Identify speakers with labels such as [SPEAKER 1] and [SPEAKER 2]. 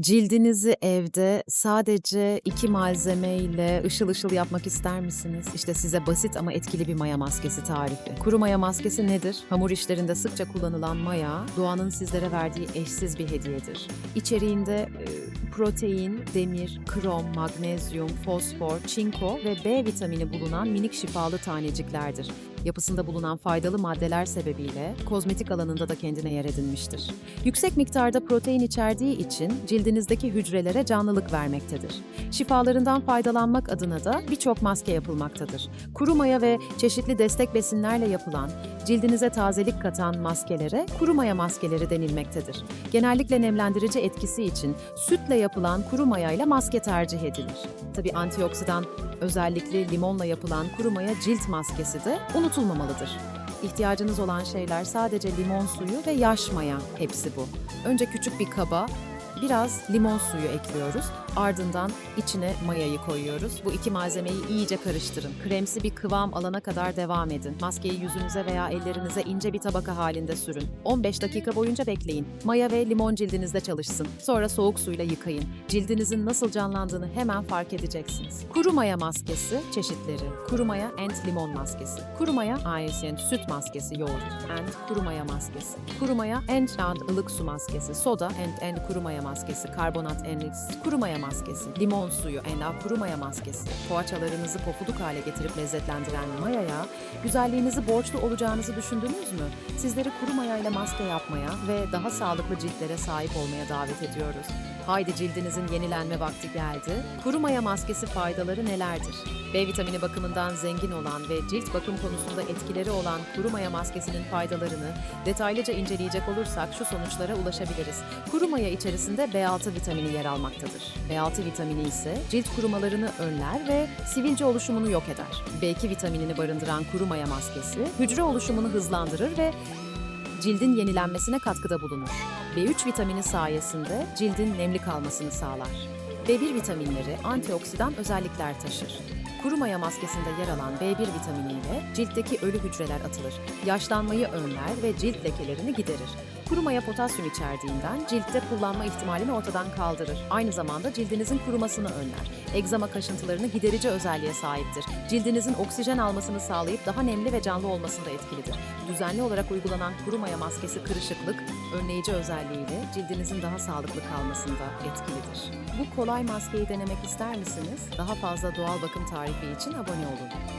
[SPEAKER 1] Cildinizi evde sadece 2 malzemeyle ışıl ışıl yapmak ister misiniz? İşte size basit ama etkili bir maya maskesi tarifi. Kuru maya maskesi nedir? Hamur işlerinde sıkça kullanılan maya, doğanın sizlere verdiği eşsiz bir hediyedir. İçeriğinde protein, demir, krom, magnezyum, fosfor, çinko ve B vitamini bulunan minik şifalı taneciklerdir. Yapısında bulunan faydalı maddeler sebebiyle kozmetik alanında da kendine yer edinmiştir. Yüksek miktarda protein içerdiği için cildinizdeki hücrelere canlılık vermektedir. Şifalarından faydalanmak adına da birçok maske yapılmaktadır. Kuru maya ve çeşitli destek besinlerle yapılan, cildinize tazelik katan maskelere kuru maya maskeleri denilmektedir. Genellikle nemlendirici etkisi için sütle yapılan kuru maya ile maske tercih edilir. Tabi antioksidan özellikle limonla yapılan kuru maya cilt maskesi de unutulmamalıdır. İhtiyacınız olan şeyler sadece limon suyu ve yaş maya. Hepsi bu. Önce küçük bir kaba biraz limon suyu ekliyoruz. Ardından içine mayayı koyuyoruz. Bu iki malzemeyi iyice karıştırın. Kremsi bir kıvam alana kadar devam edin. Maskeyi yüzünüze veya ellerinize ince bir tabaka halinde sürün. 15 dakika boyunca bekleyin. Maya ve limon cildinizde çalışsın. Sonra soğuk suyla yıkayın. Cildinizin nasıl canlandığını hemen fark edeceksiniz. Kuru maya maskesi çeşitleri. Kuru maya and limon maskesi. Kuru maya ayesiyent süt maskesi yoğurt and kuru maya maskesi. Kuru maya and and ılık su maskesi. Soda and and kuru maya maskesi. Karbonat and kuru maya maskesi. Limon suyu and kuru maya maskesi. Poğaçalarınızı pofuduk hale getirip lezzetlendiren mayaya güzelliğinizi borçlu olacağınızı düşündünüz mü? Sizleri kuru maya ile maske yapmaya ve daha sağlıklı ciltlere sahip olmaya davet ediyoruz. Haydi cildinizin yenilenme vakti geldi. Kuru maya maskesi faydaları nelerdir? B vitamini bakımından zengin olan ve cilt bakım konusunda etkileri olan kuru maya maskesinin faydalarını detaylıca inceleyecek olursak şu sonuçlara ulaşabiliriz. Kuru maya içerisinde B6 vitamini yer almaktadır. B6 vitamini ise cilt kurumalarını önler ve sivilce oluşumunu yok eder. B2 vitaminini barındıran kuru maya maskesi hücre oluşumunu hızlandırır ve cildin yenilenmesine katkıda bulunur. B3 vitamini sayesinde cildin nemli kalmasını sağlar. B1 vitaminleri antioksidan özellikler taşır. Kuru maya maskesinde yer alan B1 vitamini ile ciltteki ölü hücreler atılır. Yaşlanmayı önler ve cilt lekelerini giderir. Kuru maya potasyum içerdiğinden ciltte kullanma ihtimalini ortadan kaldırır. Aynı zamanda cildinizin kurumasını önler. Egzama kaşıntılarını giderici özelliğe sahiptir. Cildinizin oksijen almasını sağlayıp daha nemli ve canlı olmasında etkilidir. Düzenli olarak uygulanan kuru maya maskesi kırışıklık, önleyici özelliğiyle cildinizin daha sağlıklı kalmasında etkilidir. Bu kolay maskeyi denemek ister misiniz? Daha fazla doğal bakım tarifi için abone olun.